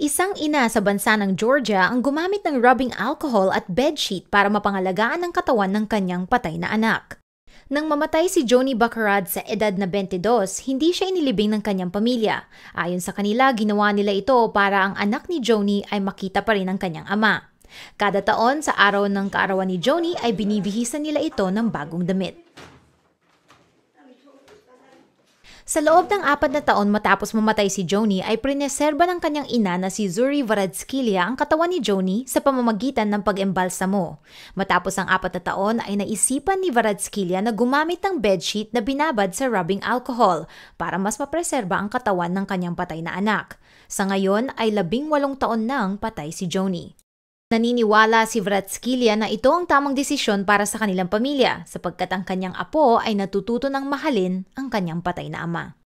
Isang ina sa bansa ng Georgia ang gumamit ng rubbing alcohol at bedsheet para mapangalagaan ang katawan ng kanyang patay na anak. Nang mamatay si Joni Baccarat sa edad na 22, hindi siya inilibing ng kanyang pamilya. Ayon sa kanila, ginawa nila ito para ang anak ni Joni ay makita pa rin ang kanyang ama. Kada taon sa araw ng kaarawan ni Joni ay binibihisan nila ito ng bagong damit. Sa loob ng apat na taon matapos mamatay si Joni ay prineserba ng kanyang ina na si Zuri Varadskilia ang katawan ni Joni sa pamamagitan ng pag-embalsamo. Matapos ang apat na taon ay naisipan ni Varadskilia na gumamit ng bedsheet na binabad sa rubbing alcohol para mas mapreserba ang katawan ng kanyang patay na anak. Sa ngayon ay labing walong taon nang patay si Joni. Naniniwala si Vratskilya na ito ang tamang desisyon para sa kanilang pamilya sapagkat ang kanyang apo ay natututo ng mahalin ang kanyang patay na ama.